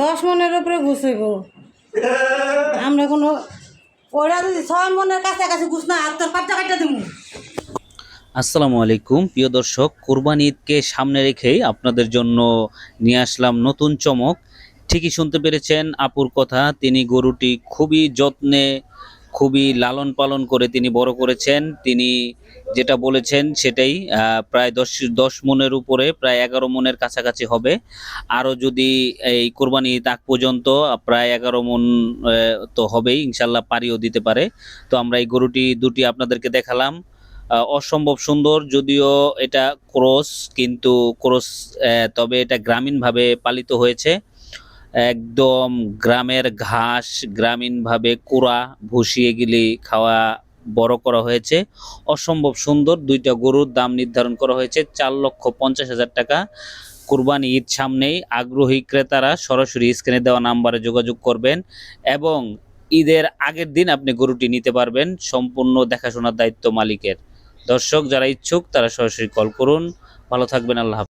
দশ মনের উপরে ঘুষইব। আমরা কোনো ওরা যদি ছয় মনের কাছাকাছি ঘুষ না আর তোর পাঁচটা কাটটা দেবো। আসসালামু আলাইকুম। প্রিয় দর্শক, কোরবানি ঈদকে সামনে রেখেই আপনাদের জন্য নিয়ে আসলাম নতুন চমক। ঠিকই শুনতে পেরেছেন আপুর কথা, তিনি গরুটি খুবই যত্নে খুবই লালন পালন করে তিনি বড় করেছেন। তিনি যেটা বলেছেন সেটাই প্রায় দশ দশ মনের উপরে, প্রায় এগারো মনের কাছাকাছি হবে। আরও যদি এই কোরবানি আগ পর্যন্ত, প্রায় এগারো মন তো হবেই, ইনশাল্লাহ পারিও দিতে পারে। তো আমরা এই গরুটি, দুটি আপনাদেরকে দেখালাম। অসম্ভব সুন্দর, যদিও এটা ক্রস, কিন্তু ক্রস তবে এটা গ্রামীণভাবে পালিত হয়েছে। একদম গ্রামের ঘাস গ্রামীণভাবে কুড়া ভুসি এগুলি খাওয়া বড় করা হয়েছে। অসম্ভব সুন্দর দুইটা গরুর দাম নির্ধারণ করা হয়েছে চার লক্ষ পঞ্চাশ হাজার টাকা। কুরবানি ঈদ সামনেই আগ্রহী ক্রেতারা সরাসরি স্ক্রিনে দেওয়া নাম্বারে যোগাযোগ করবেন এবং ঈদের আগের দিন আপনি গরুটি নিতে পারবেন সম্পূর্ণ দেখাশোনার দায়িত্ব মালিকের। দর্শক, যারা ইচ্ছুক তারা সরাসরি কল করুন। ভালো থাকবেন, আল্লাহ।